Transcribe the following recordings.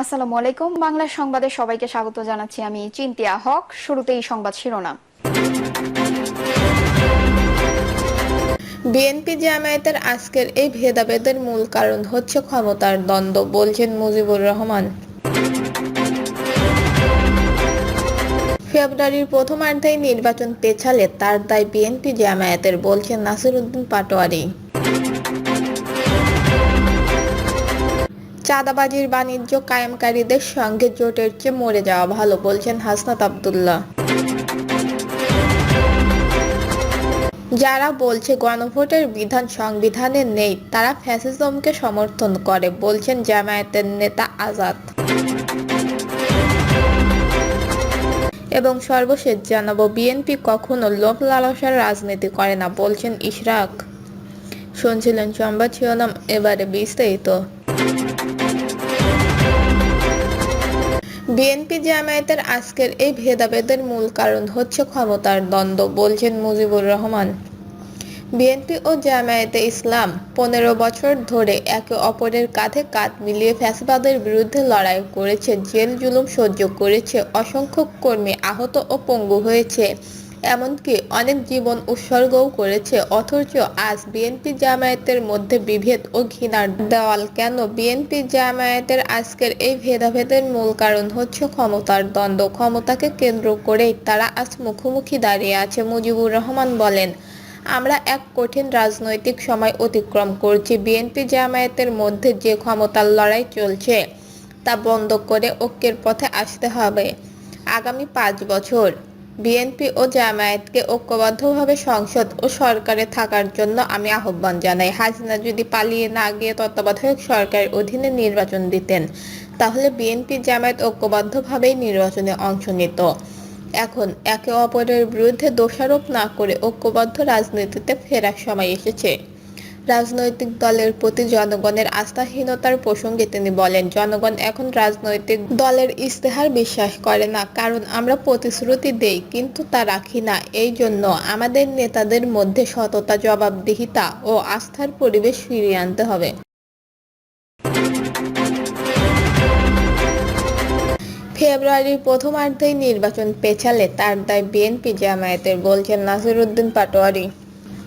আসসালামু আলাইকুম। বাংলা সংবাদে সবাইকে স্বাগত জানাচ্ছি আমি চিন্তিয়া হক। শুরুতেই সংবাদ শিরোনাম। বিএনপি জামায়াতের আজকের এই ভেদাভেদের মূল কারণ হচ্ছে ক্ষমতার দ্বন্দ্ব, বলছেন মুজিবুর রহমান। ফেব্রুয়ারির প্রথমার্ধেই নির্বাচন পেছালে তার দায় বিএনপি জামায়াতের, বলছেন নাসিরুদ্দিন পাটোয়ারি। চাঁদাবাজির বাণিজ্য কায়েমকারীদের সঙ্গে জোটের চেয়ে মরে যাওয়া ভালো বলছেন হাসনাত আবদুল্লাহ। যারা বলছে গণভোটের বিধান সংবিধানে নেই, তারা ফ্যাসিজমকে সমর্থন করে, বলছেন জামায়াতের নেতা আজাদ। এবং সর্বশেষ জানাব, বিএনপি কখনো লোভ লালসার রাজনীতি করে না, বলছেন ইশরাক। শুনছিলেন সংবাদ শিরোনাম, এবারে বিস্তারিত। বিএনপি জামায়াতের আজকের এই ভেদাভেদের মূল কারণ হচ্ছে ক্ষমতার দ্বন্দ্ব, বলছেন মুজিবুর রহমান। বিএনপি ও জামায়াতে ইসলাম পনেরো বছর ধরে একে অপরের কাঁধে কাঁধ মিলিয়ে ফ্যাসিবাদের বিরুদ্ধে লড়াই করেছে, জেল জুলুম সহ্য করেছে, অসংখ্য কর্মী আহত ও পঙ্গু হয়েছে। এমনকি অনেক জীবন উৎসর্গও করেছে, অথচ আজ বিএনপি জামায়াতের মধ্যে বিভেদ ও ঘৃণার দেওয়াল। কেন বিএনপি জামায়াতের আজকের এই ভেদাভেদের মূল কারণ হচ্ছে ক্ষমতার দ্বন্দ্ব। ক্ষমতাকে কেন্দ্র করেই তারা আজ মুখোমুখি দাঁড়িয়ে আছে, মুজিবুর রহমান বলেন। আমরা এক কঠিন রাজনৈতিক সময় অতিক্রম করছি, বিএনপি জামায়াতের মধ্যে যে ক্ষমতার লড়াই চলছে তা বন্ধ করে ঐক্যের পথে আসতে হবে। আগামী পাঁচ বছর বিএনপি ও জামায়াতকে ঐক্যবদ্ধভাবে সংসদ ও সরকারে থাকার জন্য আমি আহ্বান জানাই। হাসিনা যদি পালিয়ে না গিয়ে তত্ত্বাবধায়ক সরকারের অধীনে নির্বাচন দিতেন, তাহলে বিএনপি জামায়াত ঐক্যবদ্ধভাবেই নির্বাচনে অংশ নিত। এখন একে অপরের বিরুদ্ধে দোষারোপ না করে ঐক্যবদ্ধ রাজনীতিতে ফেরার সময় এসেছে। রাজনৈতিক দলের প্রতি জনগণের আস্থাহীনতার প্রসঙ্গে তিনি বলেন, জনগণ এখন রাজনৈতিক দলের ইস্তেহার বিশ্বাস করে না, কারণ আমরা প্রতিশ্রুতি দেই, কিন্তু তা রাখি না। এই জন্য আমাদের নেতাদের মধ্যে সততা, জবাবদিহিতা ও আস্থার পরিবেশ ফিরিয়ে আনতে হবে। ফেব্রুয়ারির প্রথমার্ধেই নির্বাচন পেছালে তার দায় বিএনপি জামায়াতের, বলছেন নাসিরুদ্দিন পাটোয়ারি।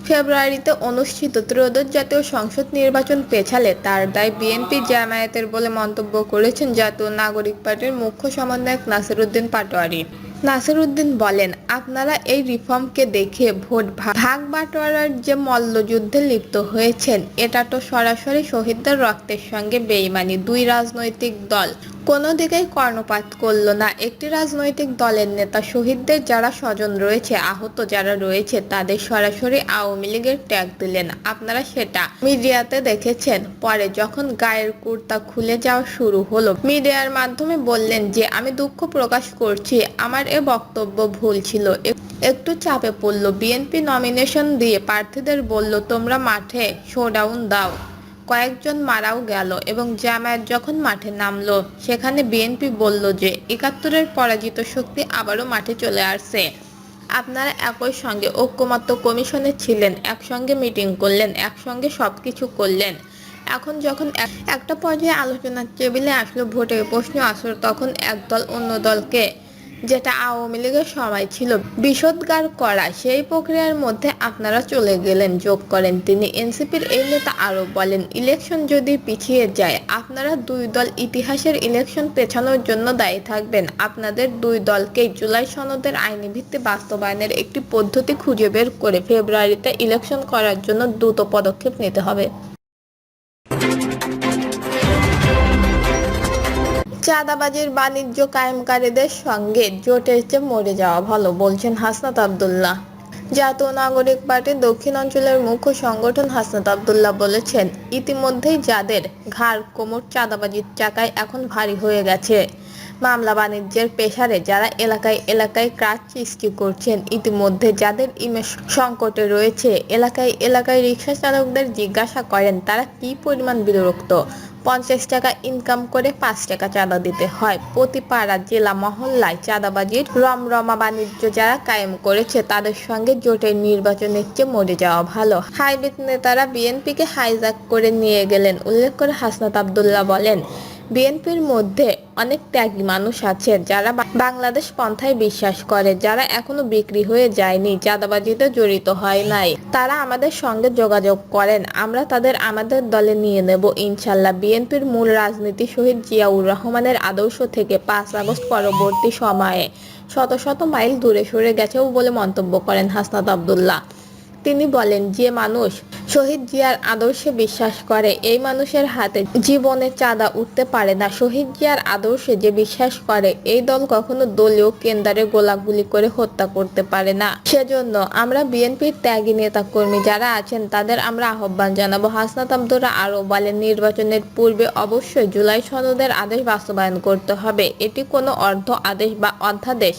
ফেব্রুয়ারিতে অনুষ্ঠিত ত্রয়োদশ জাতীয় সংসদ নির্বাচন পেছালে তার দায় বিএনপি জামায়াতের বলে মন্তব্য করেছেন জাতীয় নাগরিক পার্টির মুখ্য সমন্বয়ক নাসিরুদ্দিন পাটোয়ারি। নাসিরুদ্দিন বলেন, আপনারা এই রিফর্মকে দেখে ভোট ভাগ বাটোয়ারার যে মল্লযুদ্ধে লিপ্ত হয়েছেন, এটা তো সরাসরি শহীদদের রক্তের সঙ্গে বেইমানি। দুই রাজনৈতিক দল কোনো দিকেই কর্ণপাত করল না। একটি রাজনৈতিক দলের নেতা শহীদদের যারা স্বজন রয়েছে, আহত যারা রয়েছে, তাদের সরাসরি আওয়ামী লীগের ট্যাগ দিলেন। আপনারা সেটা মিডিয়াতে দেখেছেন। পরে যখন গায়ের কুর্তা খুলে যাওয়া শুরু হলো, মিডিয়ার মাধ্যমে বললেন যে, আমি দুঃখ প্রকাশ করছি। আমার এ বক্তব্য ভুল ছিল। একটু চাপে পড়ল। বিএনপি নমিনেশন দিয়ে প্রার্থীদের বলল, তোমরা মাঠে শোডাউন দাও। কয়েকজন মারাও গেল এবং জামায়াত যখন মাঠে নামলো, সেখানে বিএনপি বলল যে একাত্তরের পরাজিত শক্তি আবারও মাঠে চলে আসছে। আপনারা একই সঙ্গে ঐক্যমত্য কমিশনে ছিলেন, একসঙ্গে মিটিং করলেন, একসঙ্গে সবকিছু করলেন। এখন যখন একটা পর্যায়ে আলোচনার টেবিলে আসলো ভোটের প্রশ্ন আসলো তখন একদল অন্য দলকে যেটা আওয়ামী লীগের সময় ছিল। বিষোদ্গার করা সেই প্রক্রিয়ার মধ্যে আপনারা চলে গেলেন, যোগ করেন। তিনি এনসিপির এই নেতা আরও বলেন, ইলেকশন যদি পিছিয়ে যায়, আপনারা দুই দল ইতিহাসের ইলেকশন পেছানোর জন্য দায়ী থাকবেন। আপনাদের দুই দলকেই জুলাই সনদের আইনি ভিত্তি বাস্তবায়নের একটি পদ্ধতি খুঁজে বের করে ফেব্রুয়ারিতে ইলেকশন করার জন্য দ্রুত পদক্ষেপ নিতে হবে। চাঁদাবাজির বাণিজ্য কায়েমকারীদের সঙ্গে জোটের চেয়ে মরে যাওয়া ভালো, বলছেন হাসনাত আবদুল্লাহ। জাতীয় নাগরিক পার্টির দক্ষিণ অঞ্চলের মুখ্য সংগঠন হাসনাত আবদুল্লাহ বলেছেন, ইতিমধ্যেই যাদের ঘাড় কোমর চাঁদাবাজির চাকায় এখন ভারী হয়ে গেছে। মামলা বাণিজ্যের পেশারে যারা এলাকায় এলাকায় ক্রাচ সৃষ্টি করছেন, ইতিমধ্যে যাদের ইমেজ সংকটে রয়েছে, এলাকায় এলাকায় রিক্সা চালকদের জিজ্ঞাসা করেন, তারা কি পরিমাণ বিরক্ত? পঞ্চাশ টাকা ইনকাম করে পাঁচ টাকা চাঁদা দিতে হয়। প্রতি পাড়া জেলা মহল্লায় চাঁদাবাজির রমরমা বাণিজ্য যারা কায়েম করেছে, তাদের সঙ্গে জোটের নির্বাচনের চেয়ে মরে যাওয়া ভালো। হাইব্রিড নেতারা বিএনপিকে হাইজ্যাক করে নিয়ে গেলেন, উল্লেখ করে হাসনাত আবদুল্লাহ বলেন, বিএনপির মধ্যে অনেক ত্যাগী মানুষ আছে যারা বাংলাদেশ পন্থায় বিশ্বাস করে, যারা এখনও বিক্রি হয়ে যায়নি, চাঁদাবাজিতে জড়িত হয় নাই। তারা আমাদের সঙ্গে যোগাযোগ করেন, আমরা তাদের আমাদের দলে নিয়ে নেব, ইনশাল্লাহ। বিএনপির মূল রাজনীতি শহীদ জিয়াউর রহমানের আদর্শ থেকে পাঁচ আগস্ট পরবর্তী সময়ে শত শত মাইল দূরে সরে গেছেও বলে মন্তব্য করেন হাসনাত আবদুল্লাহ। তিনি বলেন, যে মানুষ শহীদ জিয়ার আদর্শে বিশ্বাস করে, এই মানুষের হাতে জীবনে চাঁদা উঠতে পারে না। শহীদ জিয়ার আদর্শে যে বিশ্বাস করে, এই দল কখনো দলীয় কেন্দ্রে গোলাগুলি করে হত্যা করতে পারে না। সেজন্য আমরা বিএনপির ত্যাগী নেতা কর্মী যারা আছেন, তাদের আমরা আহ্বান জানাব। হাসনাত আব্দুরা আরও বলেন, নির্বাচনের পূর্বে অবশ্যই জুলাই সনদের আদেশ বাস্তবায়ন করতে হবে। এটি কোনো অর্ধ আদেশ বা অধ্যাদেশ।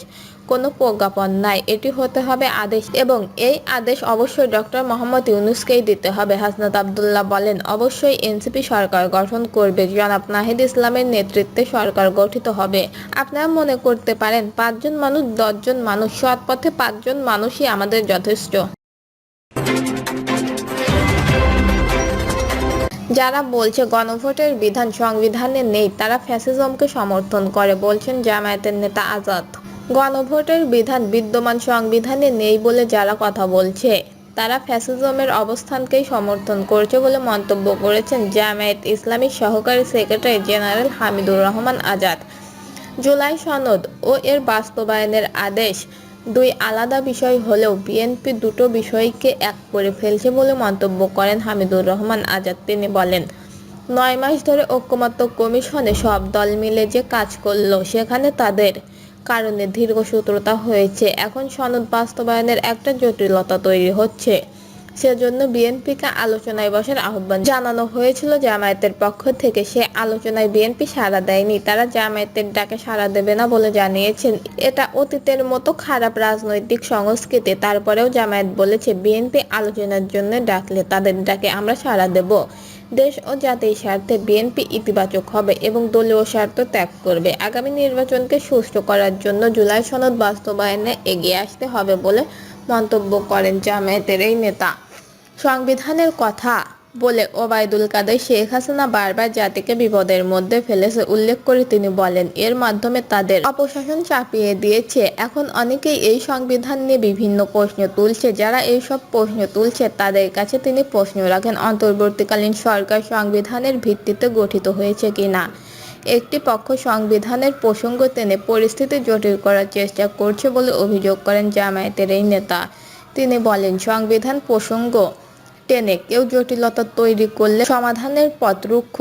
কোনো প্রজ্ঞাপন নাই। এটি হতে হবে আদেশ এবং এই আদেশ অবশ্যই ডক্টর মোহাম্মদ ইউনুসকেই দিতে হবে হাসনাত আবদুল্লাহ বলেন। অবশ্যই এনসিপি সরকার গঠন করবে। জনাব নাহিদ ইসলামের নেতৃত্বে সরকার গঠিত হবে। আপনারা মনে করতে পারেন, পাঁচজন মানুষ, দশজন মানুষ সৎ পথে পাঁচজন মানুষই আমাদের যথেষ্ট। যারা বলছে গণভোটের বিধান সংবিধানে নেই, তারা ফ্যাসিজমকে সমর্থন করে, বলছেন জামায়াতের নেতা আজাদ। গণভোটের বিধান বিদ্যমান সংবিধানে নেই বলে যারা কথা বলছে, তারা ফ্যাসিজমের অবস্থানকেই সমর্থন করছে বলে মন্তব্য করেছেন জামায়াত ইসলামী সহকারী সেক্রেটারি জেনারেল হামিদুর রহমান আজাদ। জুলাই সনদ ও এর বাস্তবায়নের আদেশ দুই আলাদা বিষয় হলেও বিএনপি দুটো বিষয়কে এক করে ফেলছে বলে মন্তব্য করেন হামিদুর রহমান আজাদ। তিনি বলেন, নয় মাস ধরে ঐক্যমত্য কমিশনে সব দল মিলে যে কাজ করল, সেখানে তাদের কারণে দীর্ঘসূত্রতা হয়েছে। এখন সনদ বাস্তবায়নের একটা জটিলতা তৈরি হচ্ছে। সেজন্য বিএনপিকে আলোচনায় বসার আহ্বান জানানো হয়েছিল জামায়াতের পক্ষ থেকে। সে আলোচনায় বিএনপি সাড়া দেয়নি। তারা জামায়াতের ডাকে সাড়া দেবে না বলে জানিয়েছেন। এটা অতীতের মতো খারাপ রাজনৈতিক সংস্কৃতি। তারপরেও জামায়াত বলেছে, বিএনপি আলোচনার জন্য ডাকলে তাদের ডাকে আমরা সাড়া দেব। দেশ ও জাতির স্বার্থে বিএনপি ইতিবাচক হবে এবং দলীয় স্বার্থ ত্যাগ করবে। আগামী নির্বাচনকে সুষ্ঠু করার জন্য জুলাই সনদ বাস্তবায়নে এগিয়ে আসতে হবে বলে মন্তব্য করেন জামায়াতের এই নেতা। সংবিধানের কথা বলে ওবায়দুল কাদের শেখ হাসিনা বারবার জাতিকে বিপদের মধ্যে ফেলেছে উল্লেখ করে তিনি বলেন, এর মাধ্যমে তাদের অপশাসন চাপিয়ে দিয়েছে। এখন অনেকেই এই সংবিধান নিয়ে বিভিন্ন প্রশ্ন তুলছে। যারা এই সব প্রশ্ন তুলছে, তাদের কাছে তিনি প্রশ্ন রাখেন, অন্তর্বর্তীকালীন সরকার সংবিধানের ভিত্তিতে গঠিত হয়েছে কিনা? একটি পক্ষ সংবিধানের প্রসঙ্গ টেনে পরিস্থিতি জটিল করার চেষ্টা করছে বলে অভিযোগ করেন জামায়াতের এই নেতা। তিনি বলেন, সংবিধান প্রসঙ্গ টেনে কেউ জটিলতা তৈরি করলে সমাধানের পথ রুক্ষ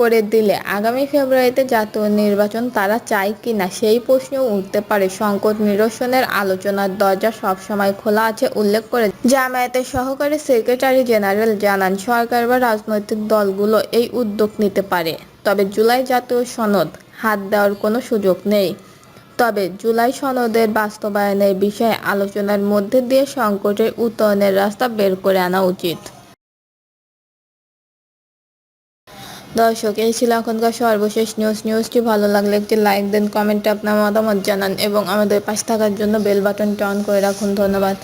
করে দিলে আগামী ফেব্রুয়ারিতে জাতীয় নির্বাচন তারা চায় কি না সেই প্রশ্নও উঠতে পারে। সংকট নিরসনের আলোচনার দরজা সবসময় খোলা আছে উল্লেখ করে জামায়াতের সহকারী সেক্রেটারি জেনারেল জানান, সরকার বা রাজনৈতিক দলগুলো এই উদ্যোগ নিতে পারে। তবে জুলাই জাতীয় সনদ হাত দেওয়ার কোনো সুযোগ নেই। তবে জুলাই সনদের বাস্তবায়নের বিষয়ে আলোচনার মধ্যে দিয়ে সংকটের উত্তরণের রাস্তা বের করে আনা উচিত। দর্শক, এই ছিল এখনকার সর্বশেষ নিউজ নিউজটি ভালো লাগলে একটি লাইক দেন কমেন্টে আপনার মতামত জানান এবং আমাদের পাশে থাকার জন্য বেল বাটনটি অন করে রাখুন। ধন্যবাদ।